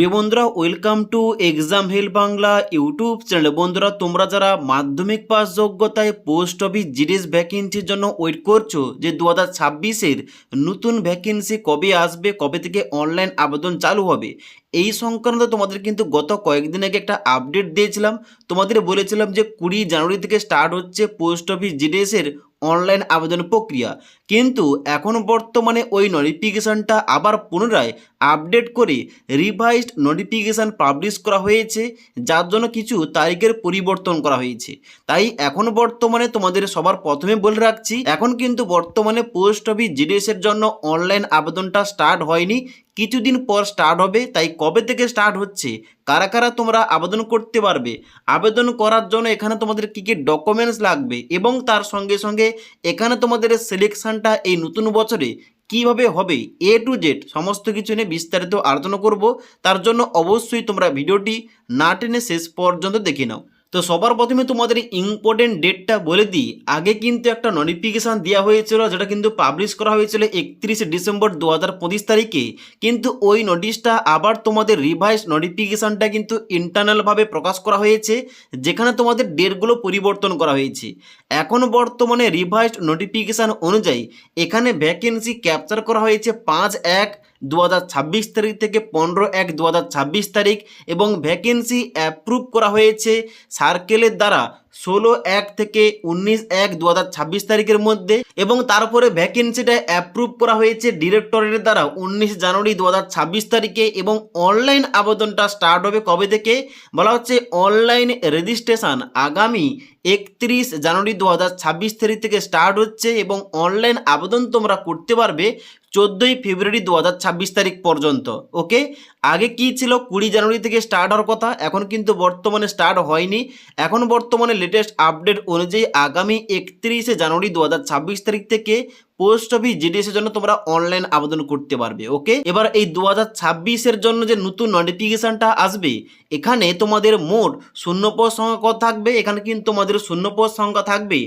প্রিয় বন্ধুরা welcome to exam hell Bangla YouTube channel বন্ধুরা, তোমরা যারা মাধ্যমিক পাস যোগ্যতায় পোস্ট অফিস জিডিএস ভ্যাকেন্সির জন্য ওয়েট করছ যে দু হাজার ছাব্বিশের নতুন ভ্যাকেন্সি কবে আসবে, কবে থেকে অনলাইন আবেদন চালু হবে এই সংক্রান্ত তোমাদের কিন্তু গত কয়েকদিন আগে একটা আপডেট দিয়েছিলাম। তোমাদের বলেছিলাম যে কুড়ি জানুয়ারি থেকে স্টার্ট হচ্ছে পোস্ট অফিস জিডিএসের অনলাইন আবেদন প্রক্রিয়া। কিন্তু এখন বর্তমানে ওই নোটিফিকেশানটা আবার পুনরায় আপডেট করে রিভাইজড নোটিফিকেশান পাবলিশ করা হয়েছে, যার জন্য কিছু তারিখের পরিবর্তন করা হয়েছে। তাই এখন বর্তমানে তোমাদের সবার প্রথমে বলে রাখছি, এখন কিন্তু বর্তমানে পোস্ট অফিস জিডিএসের জন্য অনলাইন আবেদনটা স্টার্ট হয়নি। কিছুদিন পর স্টার্ট হবে, তাই কবে থেকে স্টার্ট হচ্ছে? কারা কারা তোমরা আবেদন করতে পারবে? আবেদন করার জন্য এখানে তোমাদের কী কী ডকুমেন্টস লাগবে? এবং তার সঙ্গে সঙ্গে এখানে তোমাদের সিলেকশানটা এই নতুন বছরে কীভাবে হবে? এ টু জেড সমস্ত কিছু নিয়ে বিস্তারিত আলোচনা করব। তার জন্য অবশ্যই তোমরা ভিডিওটি না টেনে শেষ পর্যন্ত দেখে নাও। তো সবার প্রথমে তোমাদের ইম্পর্টেন্ট ডেটটা বলে দিই। আগে কিন্তু একটা নোটিফিকেশান দেওয়া হয়েছিল, যেটা কিন্তু পাবলিশ করা হয়েছিল একত্রিশে ডিসেম্বর দু হাজার পঁচিশ তারিখে। কিন্তু ওই নোটিশটা আবার তোমাদের রিভাইস নোটিফিকেশানটা কিন্তু ইন্টারনালভাবে প্রকাশ করা হয়েছে, যেখানে তোমাদের ডেটগুলো পরিবর্তন করা হয়েছে। এখন বর্তমানে রিভাইসড নোটিফিকেশান অনুযায়ী এখানে ভ্যাকেন্সি ক্যাপচার করা হয়েছে পাঁচ এক দু হাজার ছাব্বিশ তারিখ থেকে পনেরো এক দু তারিখ এবং ভ্যাকেন্সি অ্যাপ্রুভ করা হয়েছে সার্কেলের দ্বারা। ষোলো এক থেকে উনিশ এক দু তারিখের মধ্যে এবং তারপরে ভ্যাকেন্সিটা অ্যাপ্রুভ করা হয়েছে ডিরেক্টরের দ্বারা উনিশ জানুয়ারি দু হাজার ছাব্বিশ তারিখে এবং অনলাইন আবেদনটা স্টার্ট হবে কবে থেকে? বলা হচ্ছে অনলাইন রেজিস্ট্রেশন আগামী একত্রিশ জানুয়ারি দু হাজার ছাব্বিশ তারিখ থেকে স্টার্ট হচ্ছে এবং অনলাইন আবেদন তোমরা করতে পারবে চোদ্দোই ফেব্রুয়ারি দু হাজার ছাব্বিশ তারিখ পর্যন্ত। ওকে? আগে কি ছিল? কুড়ি জানুয়ারি থেকে স্টার্ট হওয়ার কথা, এখন কিন্তু বর্তমানে স্টার্ট হয়নি। এখন বর্তমানে লেটেস্ট আপডেট অনুযায়ী আগামী একত্রিশে জানুয়ারি দু হাজার ছাব্বিশ তারিখ থেকে পোস্ট অফিস জিডিএসের জন্য তোমরা অনলাইন আবেদন করতে পারবে ওকে এবার এই দু ছাব্বিশের জন্য যে নতুন নোটিফিকেশানটা আসবে, এখানে তোমাদের মোট শূন্যপদ সংখ্যা কত থাকবে? এখানে কিন্তু তোমাদের শূন্যপদ সংখ্যা থাকবে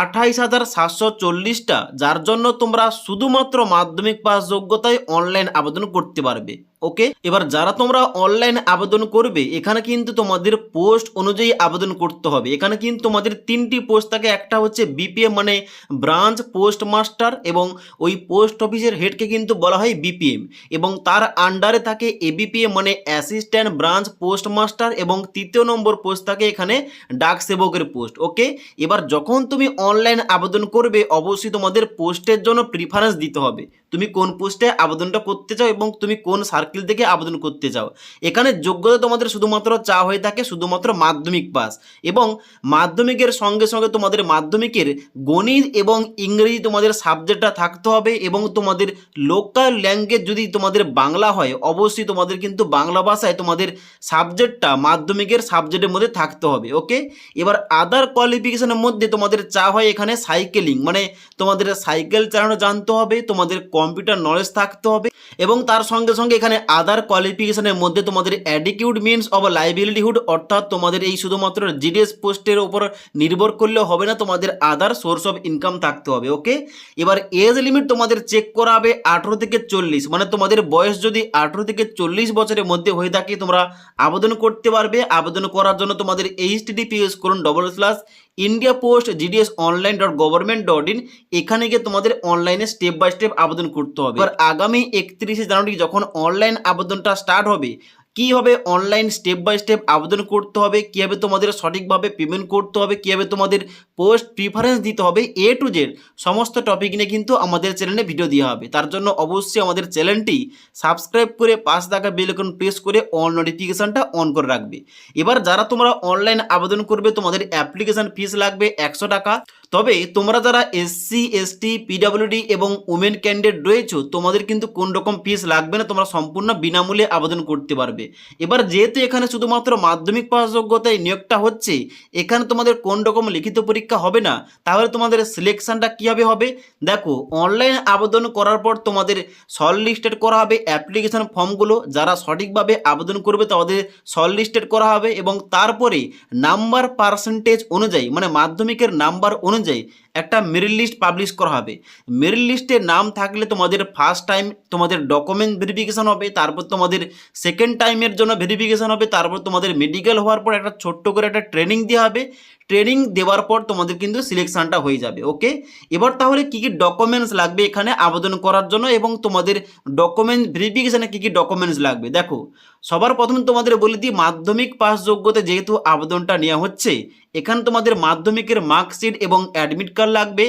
আঠাইশ হাজার সাতশো চল্লিশটা, যার জন্য তোমরা শুধুমাত্র মাধ্যমিক পাস যোগ্যতায় অনলাইন আবেদন করতে পারবে ওকে এবার যারা তোমরা অনলাইন আবেদন করবে, এখানে কিন্তু তোমাদের পোস্ট অনুযায়ী আবেদন করতে হবে। এখানে কিন্তু তোমাদের তিনটি পোস্ট থাকে, একটা হচ্ছে বিপিএম মানে ব্রাঞ্চ পোস্ট মাস্টার এবং ওই পোস্ট অফিসের হেডকে কিন্তু বলা হয় বিপিএম। এবং তার আন্ডারে থাকে এবিপিএম মানে অ্যাসিস্ট্যান্ট ব্রাঞ্চ পোস্ট মাস্টার এবং তৃতীয় নম্বর পোস্ট থাকে এখানে ডাক সেবকের পোস্ট। ওকে? এবার যখন তুমি অনলাইন আবেদন করবে, অবশ্যই তোমাদের পোস্টের জন্য প্রিফারেন্স দিতে হবে। তুমি কোন পোস্টে আবেদনটা করতে চাও এবং তুমি কোন সার্কেল থেকে আবেদন করতে চাও। এখানে যোগ্যতা তোমাদের শুধুমাত্র চা হয়ে থাকে শুধুমাত্র মাধ্যমিক পাস এবং মাধ্যমিকের সঙ্গে সঙ্গে তোমাদের মাধ্যমিকের গণিত এবং ইংরেজি তোমাদের সাবজেক্টটা থাকতে হবে এবং তোমাদের লোকাল ল্যাঙ্গুয়েজ যদি তোমাদের বাংলা হয়, অবশ্যই তোমাদের কিন্তু বাংলা ভাষায় তোমাদের সাবজেক্টটা মাধ্যমিকের সাবজেক্টের মধ্যে থাকতে হবে ওকে এবার আদার কোয়ালিফিকেশনের মধ্যে তোমাদের চা হয় এখানে সাইকেলিং মানে তোমাদের সাইকেল চালানো জানতে হবে, তোমাদের কম্পিউটার নলেজ থাকতে হবে এবং তার সঙ্গে সঙ্গে এখানে আদার কোয়ালিফিকেশনের মধ্যে তোমাদের অ্যাডিকিউড মিনস অব লাইবিলিটিহুড অর্থাৎ তোমাদের এই শুধুমাত্র জিডিএস পোস্টের ওপর নির্ভর করলেও হবে না, তোমাদের আদার সোর্স অফ ইনকাম থাকতে হবে ওকে এবার এজ লিমিট তোমাদের চেক করা হবে আঠেরো থেকে চল্লিশ মানে তোমাদের বয়স যদি আঠেরো থেকে চল্লিশ বছরের মধ্যে হয়ে থাকে, তোমরা আবেদন করতে পারবে। আবেদন করার জন্য তোমাদের এইচ টিডিপিএস করুন double slash India post GDS online dot government dot in এখানে গিয়ে তোমাদের অনলাইনে স্টেপ বাই স্টেপ আবেদন করতে হবে। এবার আগামী একত্রিশে জানুয়ারি যখন অনলাইন আবেদনটা স্টার্ট হবে কীভাবে অনলাইন স্টেপ বাই স্টেপ আবেদন করতে হবে, কীভাবে তোমাদের সঠিকভাবে পেমেন্ট করতে হবে, কীভাবে তোমাদের পোস্ট প্রিফারেন্স দিতে হবে এ টু জেড সমস্ত টপিক নিয়ে কিন্তু আমাদের চ্যানেলে ভিডিও দেওয়া হবে। তার জন্য অবশ্যই আমাদের চ্যানেলটি সাবস্ক্রাইব করে পাশ থাকা বেল আইকন প্রেস করে অল নোটিফিকেশানটা অন করে রাখবে। এবার যারা তোমরা অনলাইন আবেদন করবে, তোমাদের অ্যাপ্লিকেশান ফিস লাগবে একশো টাকা। তবে তোমরা যারা এসসি এসটি পিডাব্লিউডি এবং উমেন ক্যান্ডিডেট রয়েছো, তোমাদের কিন্তু কোন রকম ফিস লাগবে না, তোমরা সম্পূর্ণ বিনামূল্যে আবেদন করতে পারবে। এবার যেহেতু এখানে শুধুমাত্র মাধ্যমিক পাস যোগ্যতায় নিয়োগটা হচ্ছে, এখানে তোমাদের কোন রকম লিখিত পরীক্ষা হবে না, তাহলে তোমাদের সিলেকশনটা কীভাবে হবে? দেখো অনলাইন আবেদন করার পর তোমাদের শর্টলিস্টেড করা হবে অ্যাপ্লিকেশন ফর্মগুলো যারা সঠিকভাবে আবেদন করবে তাদের শর্টলিস্টেড করা হবে এবং তারপরে নাম্বার পার্সেন্টেজ অনুযায়ী মানে মাধ্যমিকের নাম্বার অনুযায়ী 现在 একটা মেরিট লিস্ট পাবলিশ করা হবে। মেরিট লিস্টে নাম থাকলে তোমাদের ফার্স্ট টাইম তোমাদের ডকুমেন্ট ভেরিফিকেশান হবে, তারপর তোমাদের সেকেন্ড টাইমের জন্য ভেরিফিকেশান হবে, তারপর তোমাদের মেডিকেল হওয়ার পর একটা ছোট্ট করে একটা ট্রেনিং দেওয়া হবে। ট্রেনিং দেওয়ার পর তোমাদের কিন্তু সিলেকশানটা হয়ে যাবে ওকে এবার তাহলে কী কী ডকুমেন্টস লাগবে এখানে আবেদন করার জন্য এবং তোমাদের ডকুমেন্ট ভেরিফিকেশানে কী কী ডকুমেন্টস লাগবে? দেখো, সবার প্রথমে তোমাদের বলে দিই, মাধ্যমিক পাস যোগ্যতা যেহেতু আবেদনটা নেওয়া হচ্ছে, এখানে তোমাদের মাধ্যমিকের মার্কশিট এবং অ্যাডমিট কার্ড লাগবে।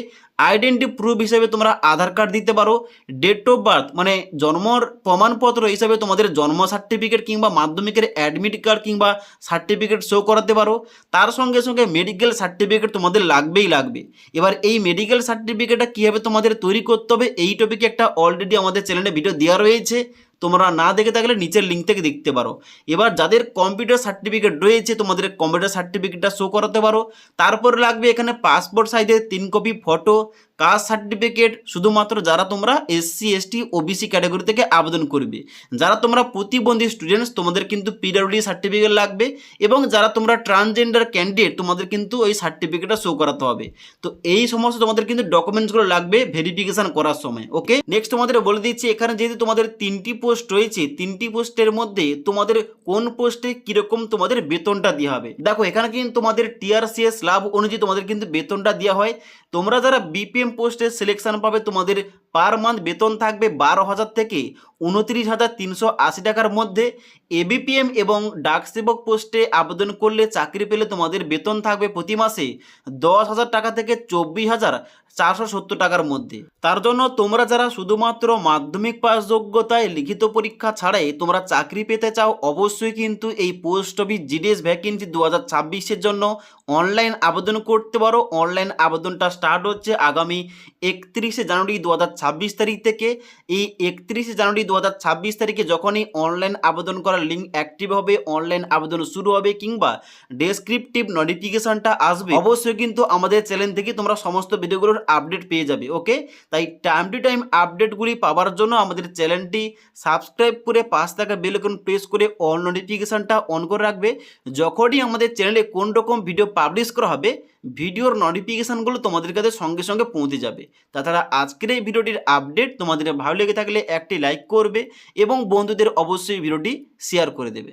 আইডেন্টি প্রুফ হিসেবে তোমরা আধার কার্ড দিতে পারো। ডেট অফ বার্থ মানে জন্মর প্রমাণপত্র হিসাবে তোমাদের জন্ম সার্টিফিকেট কিংবা মাধ্যমিকের অ্যাডমিট কার্ড কিংবা সার্টিফিকেট শো করাতে পারো। তার সঙ্গে সঙ্গে মেডিকেল সার্টিফিকেট তোমাদের লাগবেই লাগবে। এবার এই মেডিকেল সার্টিফিকেটটা কীভাবে তোমাদের তৈরি করতে হবে, এই টপিকে একটা অলরেডি আমাদের চ্যানেলে ভিডিও দেওয়া রয়েছে। তোমরা না দেখে থাকলে নিচের লিঙ্ক থেকে দেখতে পারো। এবার যাদের কম্পিউটার সার্টিফিকেট রয়েছে, তোমাদের কম্পিউটার সার্টিফিকেটটা শো করাতে পারো। তারপর লাগবে এখানে পাসপোর্ট সাইজের তিন কপি ফটো কাস্ট সার্টিফিকেট শুধুমাত্র যারা তোমরা এসসি এসটি ওবিসি ক্যাটাগরি থেকে আবেদন করবে। যারা তোমরা প্রতিবন্ধী স্টুডেন্টস তোমাদের কিন্তু পিডব্লিউডি সার্টিফিকেট লাগবে এবং যারা তোমরা ট্রান্সজেন্ডার ক্যান্ডিডেট তোমাদের কিন্তু ওই সার্টিফিকেটটা শো করাতে হবে। তো এই সমস্ত তোমাদের কিন্তু ডকুমেন্টসগুলো লাগবে ভেরিফিকেশন করার সময় ওকে নেক্সট তোমাদের বলে দিচ্ছি, এখানে যেহেতু তোমাদের তিনটি পোস্ট রয়েছে, তিনটি পোস্টের মধ্যে তোমাদের কোন পোস্টে কীরকম তোমাদের বেতনটা দেওয়া হবে? দেখো, এখানে কিন্তু তোমাদের টিআরসিএস লাভ অনুযায়ী তোমাদের কিন্তু বেতনটা দেওয়া হয়। তোমরা যারা বিপিএম পোস্টে সিলেকশন পাবে, তোমাদের পার মান্থ বেতন থাকবে বারো হাজার থেকে উনত্রিশ হাজার তিনশো আশি টাকার মধ্যে। এবিপিএম এবং ডাক সেবক পোস্টে আবেদন করলে চাকরি পেলে তোমাদের বেতন থাকবে প্রতি মাসে দশ হাজার টাকা থেকে চব্বিশ হাজার চারশো সত্তর টাকার মধ্যে। তার জন্য তোমরা যারা শুধুমাত্র মাধ্যমিক পাস যোগ্যতায় লিখিত পরীক্ষা ছাড়াই তোমরা চাকরি পেতে চাও, অবশ্যই কিন্তু এই পোস্ট অফিস জিডিএস ভ্যাকেন্সি দু হাজার ছাব্বিশের জন্য অনলাইন আবেদন করতে পারো। অনলাইন আবেদনটা স্টার্ট হচ্ছে আগামী একত্রিশে জানুয়ারি দু হাজার ছাব্বিশ তারিখ থেকে এই একত্রিশে জানুয়ারি দু হাজার ছাব্বিশ তারিখে যখনই অনলাইন আবেদন করার লিঙ্ক অ্যাক্টিভ হবে অনলাইন আবেদন শুরু হবে কিংবা ডেসক্রিপটিভ নোটিফিকেশনটা আসবে, অবশ্যই কিন্তু আমাদের চ্যানেল থেকে তোমরা সমস্ত ভিডিওগুলোর আপডেট পেয়ে যাবে ওকে তাই টাইম টু টাইম আপডেটগুলি পাওয়ার জন্য আমাদের চ্যানেলটি সাবস্ক্রাইব করে পাশ থাকা বেলকন প্রেস করে অল নোটিফিকেশনটা অন করে রাখবে। যখনই আমাদের চ্যানেলে কোন রকম ভিডিও পাবলিশ করা হবে ভিডিওর নোটিফিকেশানগুলো তোমাদের কাছে সঙ্গে সঙ্গে পৌঁছে যাবে। তাছাড়া আজকের এই ভিডিওটির আপডেট তোমাদের ভালো লেগে থাকলে একটি লাইক করবে এবং বন্ধুদের অবশ্যই ভিডিওটি শেয়ার করে দেবে।